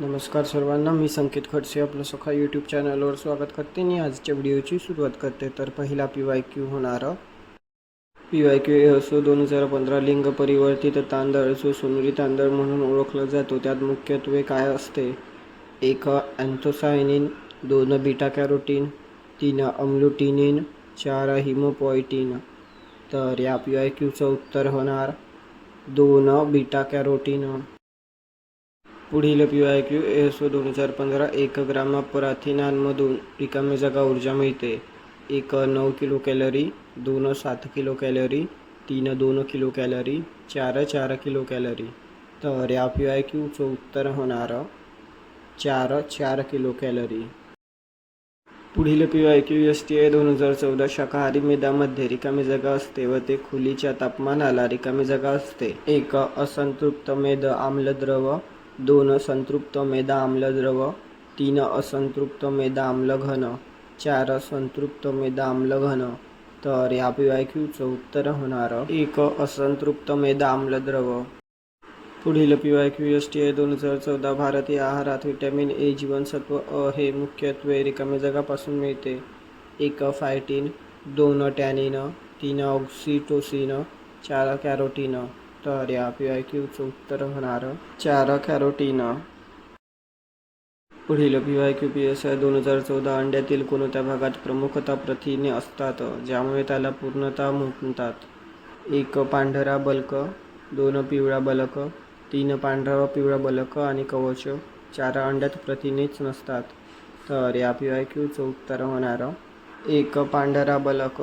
नमस्कार सर्वांना मी संकेत खडसे आपलं सखा यूट्यूब चॅनलवर स्वागत करते. आणि आजच्या व्हिडिओची सुरुवात करते. तर पहिला पी वाय क्यू होणार. पी वाय क्यू असो दोन हजार पंधरा लिंग परिवर्तित तांदळ जो सोनेरी तांदळ म्हणून ओळखला जातो. त्यात मुख्यत्वे काय असते? एक अँथोसायनिन दोन बीटा कॅरोटीन तीन अम्लुटिनिन चार हिमोपॉयटीन तर या पी वाय क्यूचं उत्तर होणार. दोन बीटा कॅरोटीन पुढील पी आय क्यू एस दोन हजार पंधरा एक ग्राम प्रथिनांमधून रिकामी जागा ऊर्जा मिळते. एक नऊ किलो कॅलरी दोन सात किलो कॅलरी तीन दोन किलो कॅलरी चार चार किलो कॅलरी. तर या पी वाय क्यूचं उत्तर होणार चार चार किलो कॅलरी. पुढील P I Q S T I दोन हजार चौदा शाकाहारी मेदामध्ये रिकामी जागा असते व ते खोलीच्या तापमानाला रिकामी जागा असते. एक असंतृप्त मेद आम्लद्रव दोन संतृप्त मेदा आम्लद्रव तीन असंतृप्त मेदा आम्ल घन चार संतृप्त मेदा आम्ल घन. तर या पी वाय क्यूचं उत्तर होणार एक असंतृप्त मेदा आम्लद्रव पुढील P Y Q S T I दोन हजार चौदा भारतीय आहारात व्हिटॅमिन ए जीवनसत्व अ हे मुख्यत्वे रिकाम्या जगापासून मिळते. एक फायटीन दोन टॅनिन तीन ऑक्सिटोसिन चार कॅरोटीन. तर या पी वाय क्यूचं उत्तर होणार चार कॅरोटीन. पुढील P Y Q P S I दोन हजार चौदा अंड्यातील कोणत्या भागात प्रमुखता प्रथिने असतात ज्यामुळे त्याला पूर्णतः म्हणतात एक पांढरा बल्क दोन पिवळा बलक तीन पांढरा व पिवळा बलक आणि कवच चार अंड्यात प्रथिनेच नसतात. तर या पी वाय क्यूचं उत्तर होणार एक पांढरा बलक.